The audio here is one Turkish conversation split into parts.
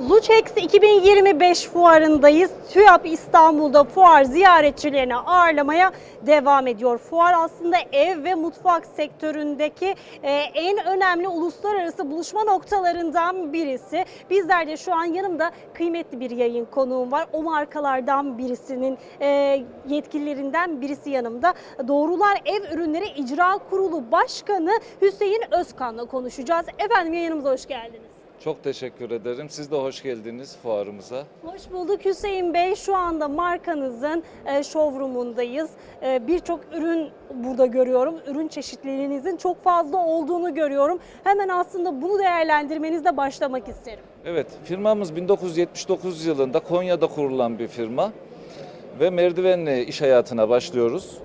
Zuçex 2025 fuarındayız. TÜYAP İstanbul'da fuar ziyaretçilerini ağırlamaya devam ediyor. Fuar aslında ev ve mutfak sektöründeki e, en önemli uluslararası buluşma noktalarından birisi. Bizler de şu an yanımda kıymetli bir yayın konuğum var. O markalardan birisinin e, yetkililerinden birisi yanımda. Doğrular Ev Ürünleri İcra Kurulu Başkanı Hüseyin Özkan'la konuşacağız. Efendim yayınımıza hoş geldiniz. Çok teşekkür ederim. Siz de hoş geldiniz fuarımıza. Hoş bulduk Hüseyin Bey. Şu anda markanızın e, showroomundayız. E, Birçok ürün burada görüyorum. Ürün çeşitliliğinizin çok fazla olduğunu görüyorum. Hemen aslında bunu değerlendirmenizle başlamak isterim. Evet, firmamız 1979 yılında Konya'da kurulan bir firma ve merdivenle iş hayatına başlıyoruz.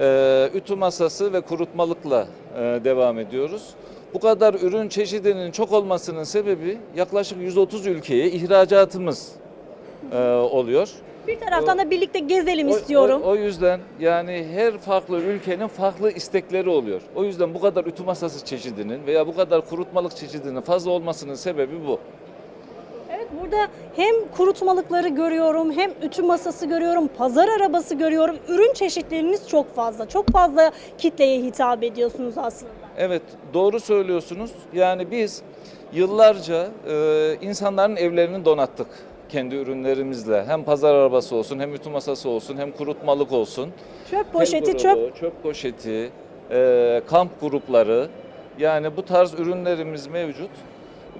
Ee, ütü masası ve kurutmalıkla e, devam ediyoruz. Bu kadar ürün çeşidinin çok olmasının sebebi yaklaşık 130 ülkeye ihracatımız e, oluyor. Bir taraftan da birlikte gezelim O- istiyorum. O, o yüzden yani her farklı ülkenin farklı istekleri oluyor. O yüzden bu kadar ütü masası çeşidinin veya bu kadar kurutmalık çeşidinin fazla olmasının sebebi bu. Evet burada hem kurutmalıkları görüyorum, hem ütü masası görüyorum, pazar arabası görüyorum. Ürün çeşitleriniz çok fazla. Çok fazla kitleye hitap ediyorsunuz aslında. Evet doğru söylüyorsunuz. Yani biz yıllarca e, insanların evlerini donattık kendi ürünlerimizle. Hem pazar arabası olsun, hem ütü masası olsun, hem kurutmalık olsun. Çöp poşeti, Tel çöp grubu, çöp poşeti, e, kamp grupları yani bu tarz ürünlerimiz mevcut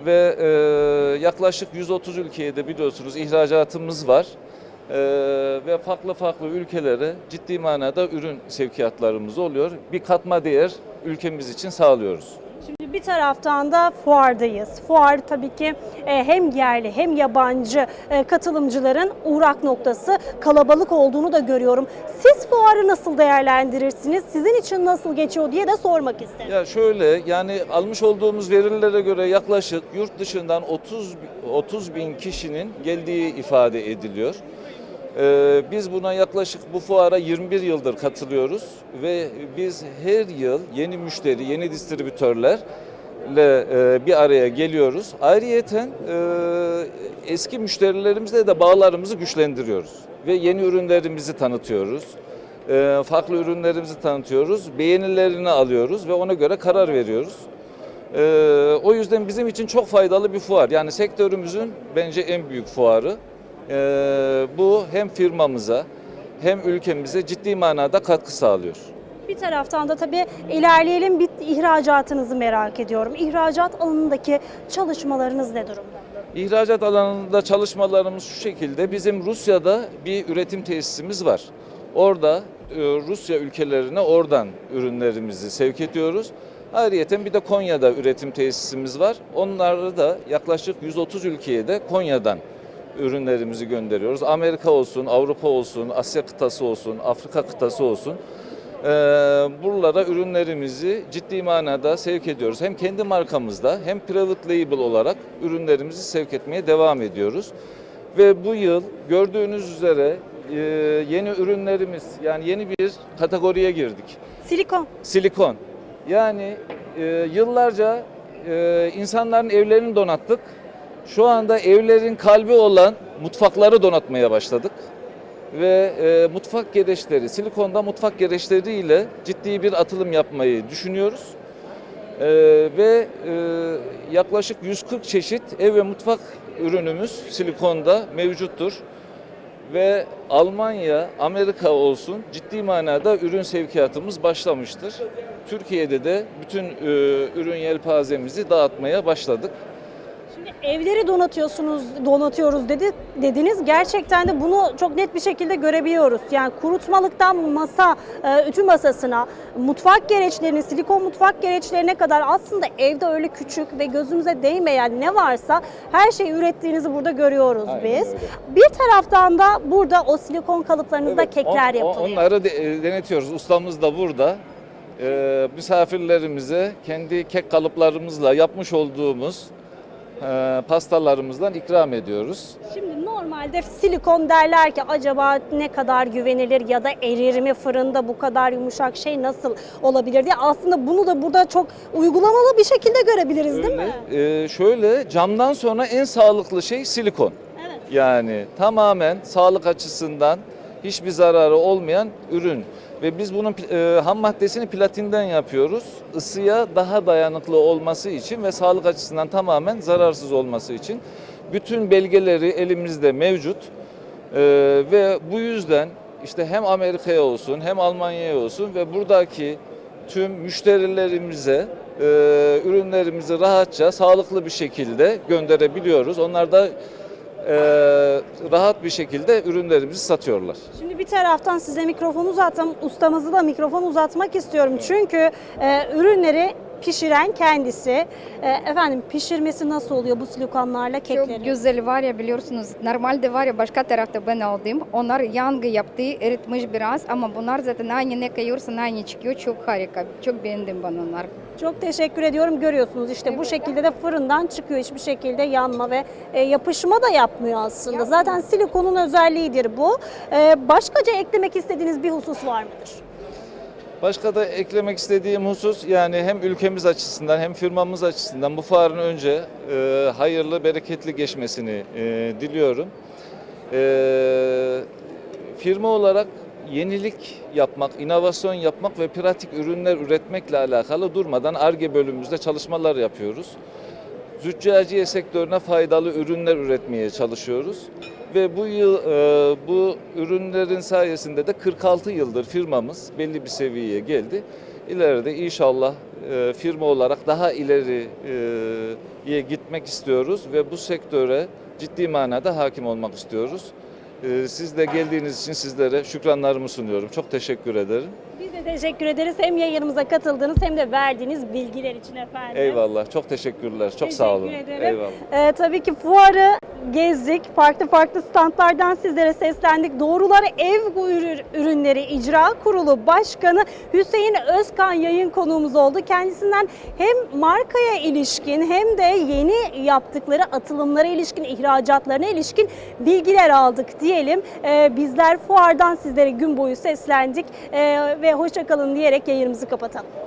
ve e, yaklaşık 130 ülkeye de biliyorsunuz ihracatımız var. E, ve farklı farklı ülkelere ciddi manada ürün sevkiyatlarımız oluyor. Bir katma değer ülkemiz için sağlıyoruz. Şimdi bir taraftan da fuardayız. Fuar tabii ki e, hem yerli hem yabancı e, katılımcıların uğrak noktası kalabalık olduğunu da görüyorum. Siz fuarı nasıl değerlendirirsiniz? Sizin için nasıl geçiyor diye de sormak isterim. Ya şöyle yani almış olduğumuz verilere göre yaklaşık yurt dışından 30 bi- 30 bin kişinin geldiği ifade ediliyor. Ee, biz buna yaklaşık bu fuara 21 yıldır katılıyoruz ve biz her yıl yeni müşteri, yeni distribütörlerle e, bir araya geliyoruz. Ayrıyeten e, eski müşterilerimizle de bağlarımızı güçlendiriyoruz ve yeni ürünlerimizi tanıtıyoruz. E, farklı ürünlerimizi tanıtıyoruz, beğenilerini alıyoruz ve ona göre karar veriyoruz. Ee, o yüzden bizim için çok faydalı bir fuar. Yani sektörümüzün bence en büyük fuarı. Ee, bu hem firmamıza hem ülkemize ciddi manada katkı sağlıyor. Bir taraftan da tabii ilerleyelim bir ihracatınızı merak ediyorum. İhracat alanındaki çalışmalarınız ne durumda? İhracat alanında çalışmalarımız şu şekilde. Bizim Rusya'da bir üretim tesisimiz var. Orada e, Rusya ülkelerine oradan ürünlerimizi sevk ediyoruz. Ayrıca bir de Konya'da üretim tesisimiz var. Onları da yaklaşık 130 ülkeye de Konya'dan ürünlerimizi gönderiyoruz. Amerika olsun, Avrupa olsun, Asya kıtası olsun, Afrika kıtası olsun. Ee, buralara ürünlerimizi ciddi manada sevk ediyoruz. Hem kendi markamızda hem private label olarak ürünlerimizi sevk etmeye devam ediyoruz. Ve bu yıl gördüğünüz üzere e, yeni ürünlerimiz yani yeni bir kategoriye girdik. Silikon. Silikon. Yani e, yıllarca e, insanların evlerini donattık. Şu anda evlerin kalbi olan mutfakları donatmaya başladık. Ve e, mutfak gereçleri, silikonda mutfak gereçleriyle ciddi bir atılım yapmayı düşünüyoruz. E, ve e, yaklaşık 140 çeşit ev ve mutfak ürünümüz silikonda mevcuttur ve Almanya, Amerika olsun ciddi manada ürün sevkiyatımız başlamıştır. Türkiye'de de bütün e, ürün yelpazemizi dağıtmaya başladık. Şimdi evleri donatıyorsunuz, donatıyoruz dedi dediniz. Gerçekten de bunu çok net bir şekilde görebiliyoruz. Yani kurutmalıktan masa, e, ütü masasına, mutfak gereçlerine, silikon mutfak gereçlerine kadar aslında evde öyle küçük ve gözümüze değmeyen ne varsa her şeyi ürettiğinizi burada görüyoruz Aynen biz. öyle. Bir taraftan da burada o silikon kalıplarınızda Evet, kekler on- yapılıyor. Onları de- e, denetiyoruz. Ustamız da burada. E, misafirlerimize kendi kek kalıplarımızla yapmış olduğumuz e, pastalarımızdan ikram ediyoruz. Şimdi normalde silikon derler ki acaba ne kadar güvenilir ya da erir mi fırında bu kadar yumuşak şey nasıl olabilir diye. Aslında bunu da burada çok uygulamalı bir şekilde görebiliriz değil mi? Ee, şöyle camdan sonra en sağlıklı şey silikon. Evet. Yani tamamen sağlık açısından hiçbir zararı olmayan ürün. Ve biz bunun e, ham maddesini platinden yapıyoruz. Isıya daha dayanıklı olması için ve sağlık açısından tamamen zararsız olması için. Bütün belgeleri elimizde mevcut. E, ve bu yüzden işte hem Amerika'ya olsun hem Almanya'ya olsun ve buradaki tüm müşterilerimize e, ürünlerimizi rahatça, sağlıklı bir şekilde gönderebiliyoruz. Onlar da e, rahat bir şekilde ürünlerimizi satıyorlar. Şimdi bir taraftan size mikrofon uzattım. Ustamızı da mikrofon uzatmak istiyorum. Çünkü e, ürünleri pişiren kendisi. E, efendim pişirmesi nasıl oluyor bu silikonlarla kekleri? Çok güzel var ya biliyorsunuz. Normalde var ya başka tarafta ben aldım. Onlar yangı yaptı, eritmiş biraz ama bunlar zaten aynı ne kayıyorsun aynı çıkıyor. Çok harika. Çok beğendim ben onlar. Çok teşekkür ediyorum. Görüyorsunuz işte bu şekilde de fırından çıkıyor. Hiçbir şekilde yanma ve e, yapışma da yapmıyor aslında. Zaten silikonun özelliğidir bu. E, başkaca eklemek istediğiniz bir husus var mıdır? Başka da eklemek istediğim husus yani hem ülkemiz açısından hem firmamız açısından bu fuarın önce e, hayırlı, bereketli geçmesini e, diliyorum. E, firma olarak yenilik yapmak, inovasyon yapmak ve pratik ürünler üretmekle alakalı durmadan ARGE bölümümüzde çalışmalar yapıyoruz. Züccaciye sektörüne faydalı ürünler üretmeye çalışıyoruz. Ve bu yıl e, bu ürünlerin sayesinde de 46 yıldır firmamız belli bir seviyeye geldi. İleride inşallah e, firma olarak daha ileriye gitmek istiyoruz ve bu sektöre ciddi manada hakim olmak istiyoruz. E, Siz de geldiğiniz için sizlere şükranlarımı sunuyorum. Çok teşekkür ederim. Biz de teşekkür ederiz. Hem yayınımıza katıldığınız hem de verdiğiniz bilgiler için efendim. Eyvallah. Çok teşekkürler. Çok sağ olun. Teşekkür ederim. Eyvallah. Ee, tabii ki fuarı gezdik. Farklı farklı standlardan sizlere seslendik. Doğruları Ev Ürü- Ürünleri İcra Kurulu Başkanı Hüseyin Özkan yayın konuğumuz oldu. Kendisinden hem markaya ilişkin hem de yeni yaptıkları atılımlara ilişkin, ihracatlarına ilişkin bilgiler aldık diyelim. Ee, bizler fuardan sizlere gün boyu seslendik Ee, ve hoşçakalın diyerek yayınımızı kapatalım.